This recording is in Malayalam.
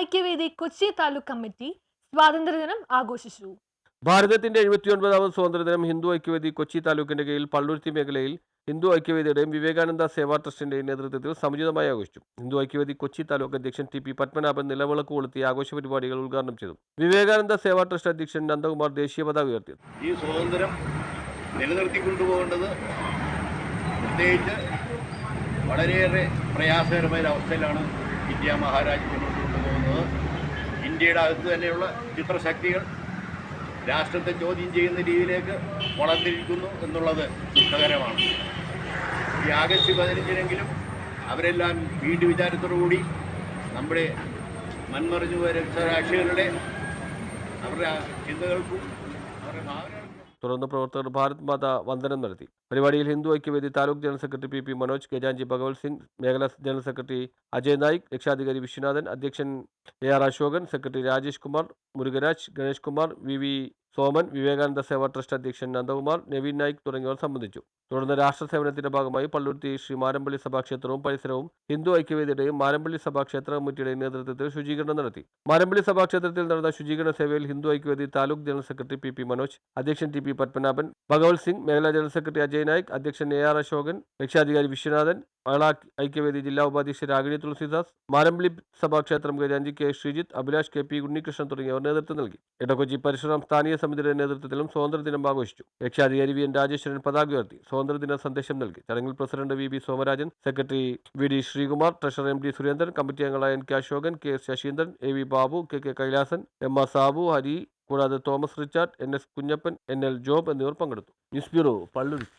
Aikyavedi Kochi taluk committee സ്വാതന്ത്ര്യദിനം ആഘോഷിച്ചു. ഭാരതത്തിന്റെ എഴുപത്തിയൊൻപതാമത് സ്വാതന്ത്ര്യദിനം ഹിന്ദു ഐക്യവേദി കൊച്ചി താലൂക്കിന്റെ കീഴിൽ പള്ളുരുത്തി മേഖലയിൽ ഹിന്ദു ഐക്യവേദിയുടെയും വിവേകാനന്ദ സേവാ ട്രസ്റ്റിന്റെയും നേതൃത്വത്തിൽ സമുചിതമായി ആഘോഷിച്ചു. ഹിന്ദു ഐക്യവേദി കൊച്ചി താലൂക്ക് അധ്യക്ഷൻ ടി പി പത്മനാഭൻ നിലവിളക്ക് കൊളുത്തി ആഘോഷ പരിപാടികൾ ഉദ്ഘാടനം ചെയ്തു. വിവേകാനന്ദ സേവാ ട്രസ്റ്റ് അധ്യക്ഷൻ നന്ദകുമാർ ദേശീയ പതാക ഉയർത്തി. ഈ സ്വാതന്ത്ര്യം നിലനിർത്തിക്കൊണ്ടുപോകേണ്ടത് പ്രത്യേകിച്ച് വളരെയേറെ പ്രയാസകരമായ ഒരു അവസ്ഥയിലാണ് ഇന്ത്യ മഹാരാജ്യം ഇന്ത്യയുടെ അകത്ത് തന്നെയുള്ള ചിത്രശക്തികൾ രാഷ്ട്രത്തെ ചോദ്യം ചെയ്യുന്ന രീതിയിലേക്ക് വളർന്നിരിക്കുന്നു എന്നുള്ളത് ദുഃഖകരമാണ്. ഈ ആഗസ്റ്റ് പതിനഞ്ചിനെങ്കിലും അവരെല്ലാം വീണ്ടും വിചാരത്തോടുകൂടി നമ്മുടെ മൺമറിഞ്ഞു പോയ രക്തസാക്ഷികളുടെ അവരുടെ ചിന്തകൾക്കും തുടർന്ന് പ്രവർത്തകർ ഭാരത് മാതാ വന്ദനം നടത്തി. പരിപാടിയിൽ Hindu Aikyavedi taluk general secretary P P Manoj Gajanchi Bhagwat Singh മേഖലാ ജനറൽ സെക്രട്ടറി അജയ് നായിക് രക്ഷാധികാരി വിശ്വനാഥൻ അധ്യക്ഷൻ A R Ashokan secretary Rajesh Kumar Murugaraj Ganesh Kumar V V Soman Vivekananda Seva trust അധ്യക്ഷൻ നന്ദകുമാർ നവീൻ നായിക് തുടങ്ങിയവർ സംബന്ധിച്ചു. തുടർന്ന് രാഷ്ട്ര സേവനത്തിന്റെ ഭാഗമായി പള്ളുരുത്തി ശ്രീ മാരമ്പള്ളി സഭാക്ഷേത്രവും പരിസരവും ഹിന്ദു ഐക്യവേദിയുടെയും മാരമ്പള്ളി സഭാക്ഷേത്ര കമ്മിറ്റിയുടെയും നേതൃത്വത്തിൽ ശുചീകരണം നടത്തി. മാരമ്പള്ളി സഭാക്ഷേത്രത്തിൽ നടന്ന ശുചീകരണ സേവയിൽ Hindu Aikyavedi taluk general secretary P P Manoj അധ്യക്ഷൻ ടി പി പത്മനാഭൻ ഭഗവത് സിംഗ് മേഖലാ ജനറൽ സെക്രട്ടറി അജയ് നായിക് അധ്യക്ഷൻ എ ആർ അശോകൻ രക്ഷാധികാരി വിശ്വനാഥൻ മഹിളാ ഐക്യവേദി ജില്ലാ ഉപാധ്യക്ഷ Ragini Thulasidas Marampilly Sabhakshethram ഗജാഞ്ചി K Sreejith Abhilash K P Unnikrishnan തുടങ്ങിയവർ നേതൃത്വം നൽകി. ഇടക്കൊച്ചി പരശുറാം സ്ഥാനീയ സമിതിയുടെ നേതൃത്വത്തിലും സ്വാതന്ത്ര്യദിനം ആഘോഷിച്ചു. രക്ഷാധികാരി വി. എൻ. രാജേശ്വരൻ പതാക ഉയർത്തി സ്വാതന്ത്ര്യദിന സന്ദേശം നൽകി. ചടങ്ങിൽ president V. B Somarajan secretary V. D. Sreekumar treasurer M. D. Surendran committee അംഗങ്ങളായ N. K. Ashokan K. S. Saseendran A. V. Babu K. K. Kailasan M. R. Sabu Hari കൂടാതെ Thomas Richard N. S. Kunjappan N. L. Job എന്നിവർ പങ്കെടുത്തു. News bureau Palluruthy.